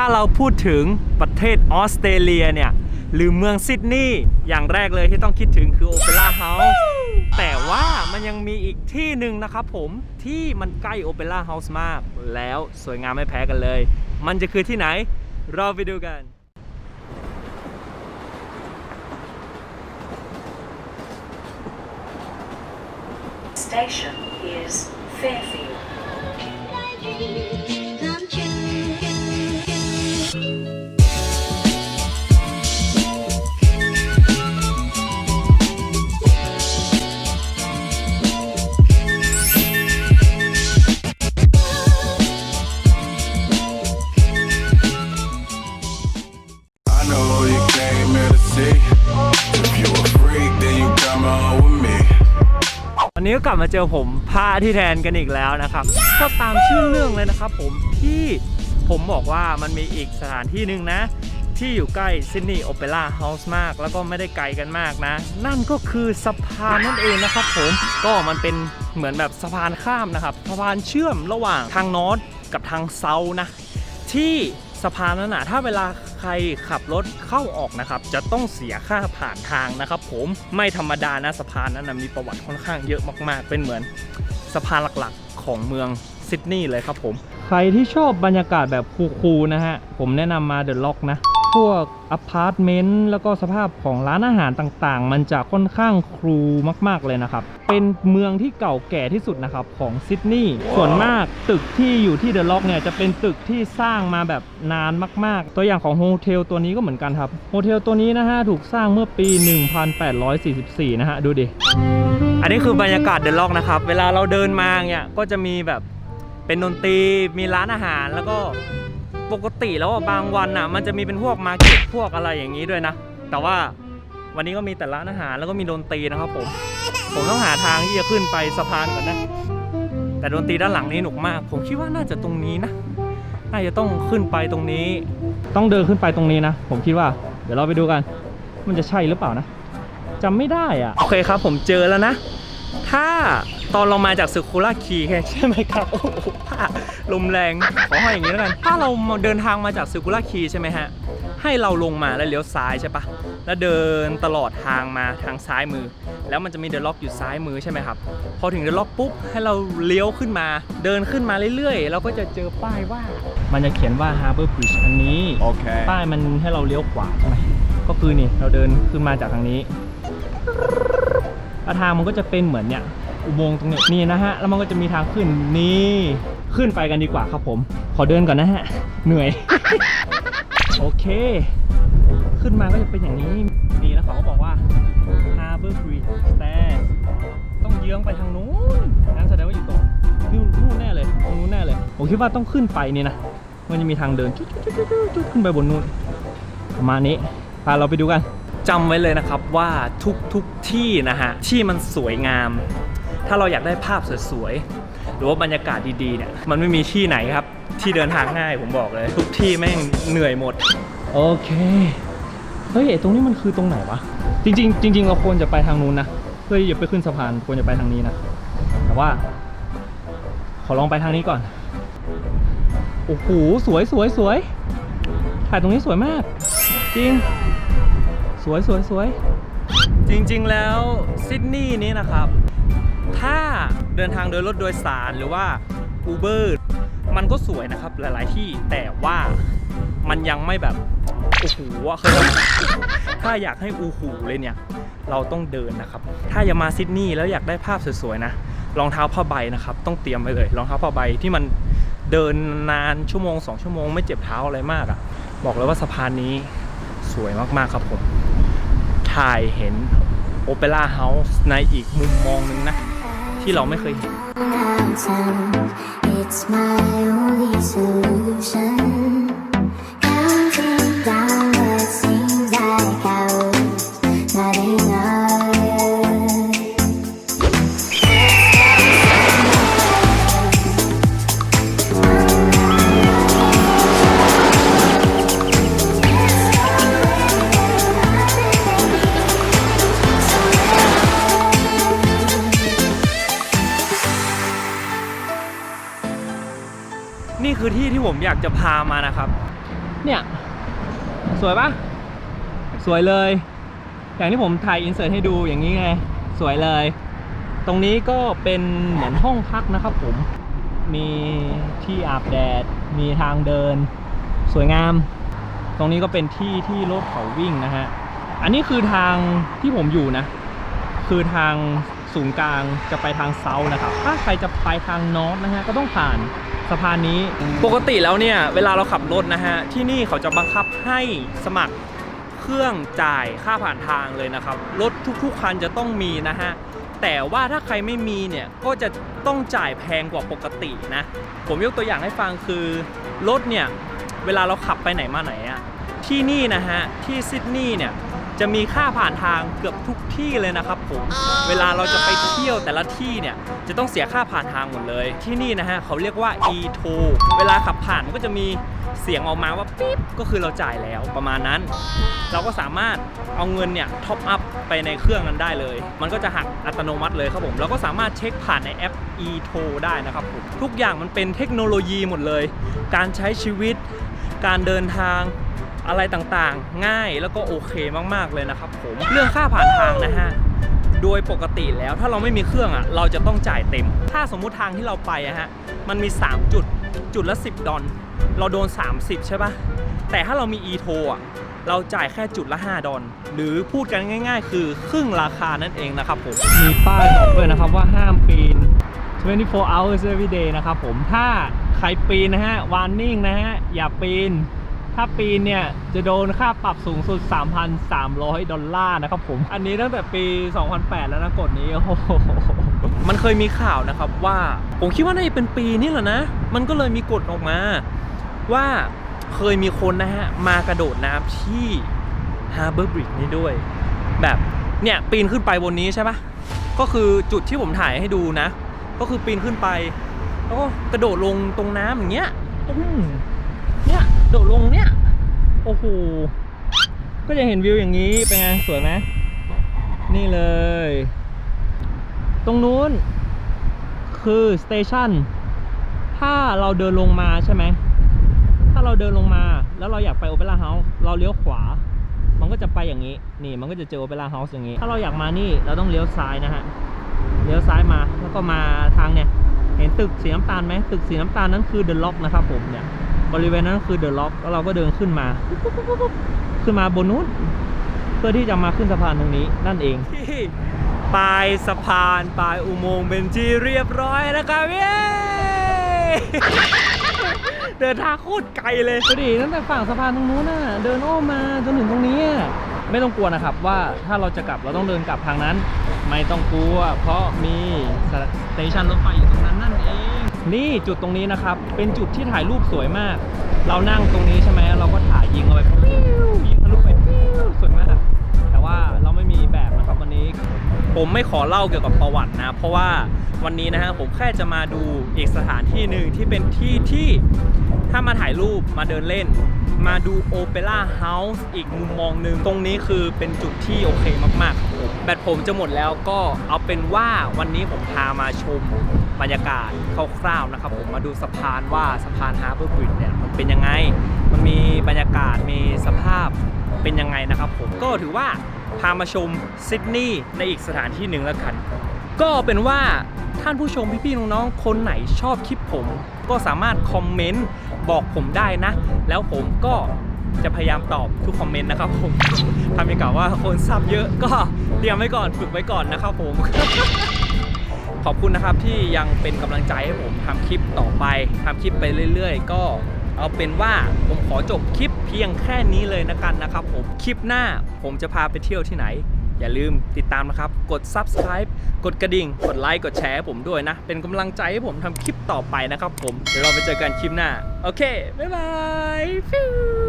ถ้าเราพูดถึงประเทศออสเตรเลียเนี่ย หรือเมืองซิดนีย์อย่างแรกเลยที่ต้องคิดถึงคือโอเปร่าเฮาส์แต่ว่ามันยังมีอีกที่หนึ่งนะครับผมที่มันใกล้โอเปร่าเฮาส์มาก แล้วสวยงามไม่แพ้กันเลย มันจะคือที่ไหน เราไปดูกัน Station is Fairfield. ก็กลับมาเจอผมพาที่แทนกันอีกแล้วนะครับ ก็ตามชื่อเรื่องเลยนะครับ ผมที่ผมบอกว่ามันมีอีกสถานที่หนึ่งนะ ที่อยู่ใกล้ซิดนีย์โอเปร่าเฮาส์มาก แล้วก็ไม่ได้ไกลกันมากนะ นั่นก็คือสะพานนั่นเองนะครับ ผมก็มันเป็นเหมือนแบบสะพานข้ามนะครับสะพานเชื่อมระหว่างทางนอร์ทกับทางเซาท์นะที่ สะพานนั้นนะถ้าเวลาใครขับรถเข้าออกนะครับ จะต้องเสียค่าผ่านทางนะครับ ผมไม่ธรรมดานะสะพานนั้นนะมีประวัติค่อนข้างเยอะมากๆ เป็นเหมือนสะพานหลักๆ ของเมืองซิดนีย์เลยครับผม ใครที่ชอบบรรยากาศแบบคูลๆนะฮะ ผมแนะนำมาเดอะล็อกนะ พวกอพาร์ตเมนต์แล้วก็สภาพของร้านอาหารต่างๆ มันจะค่อนข้างครูมากๆเลยนะครับ เป็นเมืองที่เก่าแก่ที่สุดนะครับของซิดนีย์ส่วนมากตึกที่อยู่ที่เดอะล็อกเนี่ยจะเป็นตึกที่สร้างมาแบบนานมาก ๆ ตัวอย่างของโฮเทลตัวนี้ก็เหมือนกันครับโฮเทลตัวนี้นะฮะถูกสร้างเมื่อปี 1844 นะฮะดูดิ อันนี้คือบรรยากาศเดอะล็อกนะครับ เวลาเราเดินมาเนี่ยก็จะมีแบบเป็นดนตรีมีร้านอาหารแล้วก็ ปกติแล้วอะบางวันอะมันจะมีเป็นพวกมาเก็ตพวกอะไรอย่างนี้ด้วยนะ แต่ว่าวันนี้ก็มีแต่ร้านอาหารแล้วก็มีดนตรีนะครับผม ผมต้องหาทางที่จะขึ้นไปสะพานก่อนนะ แต่ดนตรีด้านหลังนี่หนุกมาก ผมคิดว่าน่าจะตรงนี้นะ น่าจะต้องขึ้นไปตรงนี้ ต้องเดินขึ้นไปตรงนี้นะ ผมคิดว่า เดี๋ยวเราไปดูกัน มันจะใช่หรือเปล่านะจำไม่ได้อะ โอเคครับ ผมเจอแล้วนะ ถ้า ตอนเรามาจากสึคูล่าคีใช่ไหมครับ โอ้โหผ้าลมแรง ขอให้อย่างนี้แล้วกัน ถ้าเราเดินทางมาจากสึคูล่าคีใช่ไหมฮะ ให้เราลงมาแล้วเลี้ยวซ้ายใช่ปะแล้วเดินตลอดทางมาทางซ้ายมือ แล้วมันจะมีเดอะล็อกอยู่ซ้ายมือใช่ไหมครับ พอถึงเดอะล็อกปุ๊บ ให้เราเลี้ยวขึ้นมา เดินขึ้นมาเรื่อยๆ เราก็จะเจอป้ายว่า มันจะเขียนว่า Harbor Bridge อันนี้ Okay. ป้ายมันให้เราเลี้ยวขวาใช่ไหมก็คือนี่เราเดินขึ้นมาจากทางนี้แล้วทางมันก็จะเป็นเหมือนเนี่ย อุโมงค์ตรงนี้นี่นะฮะแล้วมันก็จะมีทางขึ้นนี่ขึ้นไปกันดีกว่าครับผม ขอเดินก่อนนะฮะเหนื่อย โอเค ขึ้นมาก็จะเป็นอย่างนี้นี่แล้วเขาก็บอกว่า Harbor Bridge Stairs ต้องเยื้องไปทางนู้นงั้นแสดงว่าอยู่ตรงนู่นนู่นแน่เลยตรงนู้นแน่เลยผมคิดว่าต้องขึ้นไปนี่นะมันจะมีทางเดินจุดๆๆๆขึ้นไปบนนู้นประมาณนี้พาเราไปดูกันจำไว้เลยนะครับว่าทุกทุกที่นะฮะที่มันสวยงาม ถ้าเราอยากได้ภาพสวยๆ หรือว่าบรรยากาศดีๆเนี่ย มันไม่มีที่ไหนครับ ที่เดินทางง่ายผมบอกเลย ทุกที่แม่งเหนื่อยหมด โอเค เฮ้ยไอ้ตรงนี้มันคือตรงไหนวะ จริง ๆ จริง ๆ เราควรจะไปทางนู้นนะ เพื่อที่จะไปขึ้นสะพานควรจะไปทางนี้นะ แต่ว่า ขอลองไปทางนี้ก่อน โอ้โห สวยสวยสวยถ่ายตรงนี้สวยมาก จริง สวยสวยสวยจริง ๆ แล้วซิดนีย์นี้นะครับ ถ้าเดินทางโดยรถโดยสารหรือว่า Uber มันก็สวยนะครับหลาย ๆ ที่แต่ว่ามันยังไม่แบบโอ้โหอะเคยถ้าอยากให้อูหูเลยเนี่ย เราต้องเดินนะครับ ถ้าอยากมาซิดนีย์แล้วอยากได้ภาพสวย ๆ นะรองเท้าผ้าใบนะครับ ต้องเตรียมไว้เลยรองเท้าผ้าใบที่มันเดินนานชั่วโมงสองชั่วโมงไม่เจ็บเท้าอะไรมากอะ่ะ บอกเลยว่าสะพานนี้สวยมาก ๆ ครับผม ถ่ายเห็นโอเปร่าเฮาส์ในอีกมุมมองหนึงนะ ที่เราไม่เคยเห็น Downtown, it's my only solution. ผมอยากจะพามานะครับ เนี่ยสวยปะสวยเลย อย่างที่ผมถ่ายอินเสิร์ตให้ดูอย่างนี้ไง สวยเลย ตรงนี้ก็เป็นเหมือนห้องพักนะครับผม มีที่อาบแดด มีทางเดิน สวยงาม ตรงนี้ก็เป็นที่ที่รถเขาวิ่งนะฮะ อันนี้คือทางที่ผมอยู่นะ คือทาง ศูนย์กลางจะไปทางเซาท์นะครับ ถ้าใครจะไปทางนอร์ทนะฮะก็ต้องผ่านสะพานนี้ปกติแล้วเนี่ยเวลาเราขับรถนะฮะที่นี่เขาจะบังคับให้สมัครเครื่องจ่ายค่าผ่านทางเลยนะครับรถทุกๆคันจะต้องมีนะฮะแต่ว่าถ้าใครไม่มีเนี่ยก็จะต้องจ่ายแพงกว่าปกตินะผมยกตัวอย่างให้ฟังคือรถเนี่ยเวลาเราขับไปไหนมาไหนอะที่นี่นะฮะที่ซิดนีย์เนี่ย จะมีค่าผ่านทางเกือบทุกที่เลยนะครับผม เวลาเราจะไปเที่ยวแต่ละที่เนี่ยจะต้องเสียค่าผ่านทางหมดเลย ที่นี่นะฮะเขาเรียกว่า e-t o เวลาขับผ่านมันก็จะมีเสียงออกมาว่าปิ๊บก็คือเราจ่ายแล้วประมาณนั้น เราก็สามารถเอาเงินเนี่ยท็อปอัพไปในเครื่องนั้นได้เลย มันก็จะหักอัตโนมัติเลยครับผมเราก็สามารถเช็คผ่านในแอป e-t o ได้นะครับผมทุกอย่างมันเป็นเทคโนโลยีหมดเลย การใช้ชีวิต การเดินทาง อะไรต่างๆ ง่ายแล้วก็โอเคมากๆเลยนะครับผมเรื่องค่าผ่านทางนะฮะโดยปกติแล้วถ้าเราไม่มีเครื่องอะเราจะต้องจ่ายเต็ม ถ้าสมมุติทางที่เราไปอะฮะมันมี 3 จุดจุดละ 10 ดอลเราโดน 30 ใช่ปะแต่ถ้าเรามี e t o อะเราจ่ายแค่จุดละ 5 ดอลหรือพูดกันง่าย ๆ คือครึ่งราคานั่นเองนะครับผมมีป้ายบอกด้วยนะครับว่าห้ามปีน 24 hours every day นะครับผมถ้าใครปีนนะฮะ warning นะฮะอย่าปีน ถ้าปีนเนี่ย จะโดนค่าปรับสูงสุด 3,300 ดอลลาร์นะครับผม อันนี้ตั้งแต่ปี 2008 แล้วนะกฎนี้ โอ้โห มันเคยมีข่าวนะครับว่า ผมคิดว่าน่าจะเป็นปีนี่แหละนะ มันก็เลยมีกฎออกมา ว่าเคยมีคนนะฮะ มากระโดดน้ำที่ Harbor Bridge นี้ด้วย แบบเนี่ย ปีนขึ้นไปบนนี้ใช่ปะก็คือจุดที่ผมถ่ายให้ดูนะ ก็คือปีนขึ้นไป แล้วก็กระโดดลงตรงน้ำอย่างเงี้ยตุ้มเนี่ย โดดลงเนี่ย โอ้โห ก็จะเห็นวิวอย่างนี้ เป็นไง สวยไหมนี่เลย ตรงนู้น คือสเตชันถ้าเราเดินลงมาใช่ไหม ถ้าเราเดินลงมา แล้วเราอยากไปโอเปร่าเฮาส์เราเลี้ยวขวา มันก็จะไปอย่างนี้ นี่มันก็จะเจอโอเปร่าเฮาส์อย่างนี้ ถ้าเราอยากมานี่เราต้องเลี้ยวซ้ายนะฮะ เลี้ยวซ้ายมา แล้วก็มาทางเนี่ย เห็นตึกสีน้ำตาลไหม ตึกสีน้ำตาลนั้นคือเดอะล็อกนะครับผมเนี่ย บริเวณนั้นคือเดอะล็อกแล้วเราก็เดินขึ้นมา ขึ้นมาบนนู้นเพื่อที่จะมาขึ้นสะพานตรงนี้นั่นเองปลายสะพานปลายอุโมงค์เป็นที่เรียบร้อยนะครับเย้เดินทางโคตรไกลเลยดูดิตั้งแต่ฝั่งสะพานตรงนู้นน่ะเดินอ้อมมาจนถึงตรงนี้อะไม่ต้องกลัวนะครับว่าถ้าเราจะกลับเราต้องเดินกลับทางนั้น ไม่ต้องกลัว เพราะมีสเตชันรถไฟอยู่ตรงนั้นนั่นเอง นี่จุดตรงนี้นะครับ เป็นจุดที่ถ่ายรูปสวยมาก เรานั่งตรงนี้ใช่ไหมเราก็ถ่ายยิงเอาไปปิ้วยิงทะลุไปปิ้วสวยมาก แต่ว่าเราไม่มีแบบนะครับวันนี้ ผมไม่ขอเล่าเกี่ยวกับประวัตินะ เพราะว่าวันนี้นะฮะผมแค่จะมาดูอีกสถานที่หนึ่งที่เป็นที่ที่ถ้ามาถ่ายรูปมาเดินเล่น มาดูโอเปร่าเฮาส์อีกมุมมองหนึ่งตรงนี้คือเป็นจุดที่โอเคมากๆครั บผมแบตผมจะหมดแล้วก็เอาเป็นว่าวันนี้ผมพามาชมบรรยากาศคร่าวๆนะครับ ผมมาดูสะพานว่าสะพานฮาร์เบอร์บริดจ์เนี่ยมันเป็นยังไง มันมีบรรยากาศมีสภาพเป็นยังไงนะครับผมก็ถือว่าพามาชมซิดนีย์ในอีกสถานที่หนึ่งแล้วกัน ก็เป็นว่าท่านผู้ชมพี่ๆน้องๆคนไหนชอบคลิปผม ก็สามารถคอมเมนต์บอกผมได้นะ แล้วผมก็ จะพยายามตอบทุกคอมเมนต์นะครับผมทำอย่างกับว่าคนซับเยอะก็เตรียมไว้ก่อนฝึกไว้ก่อนนะครับผม ขอบคุณนะครับที่ยังเป็นกำลังใจให้ผมทำคลิปต่อไปทำคลิปไปเรื่อย ๆ ก็เอาเป็นว่าผมขอจบคลิปเพียงแค่นี้เลยนะกันนะครับผมคลิปหน้าผมจะพาไปเที่ยวที่ไหน อย่าลืมติดตามนะครับ กด subscribe กดกระดิ่ง กดไลค์กดแชร์ผมด้วยนะ เป็นกำลังใจให้ผมทำคลิปต่อไปนะครับผม เดี๋ยวเราไปเจอกันคลิปหน้า โอเค บ๊ายบาย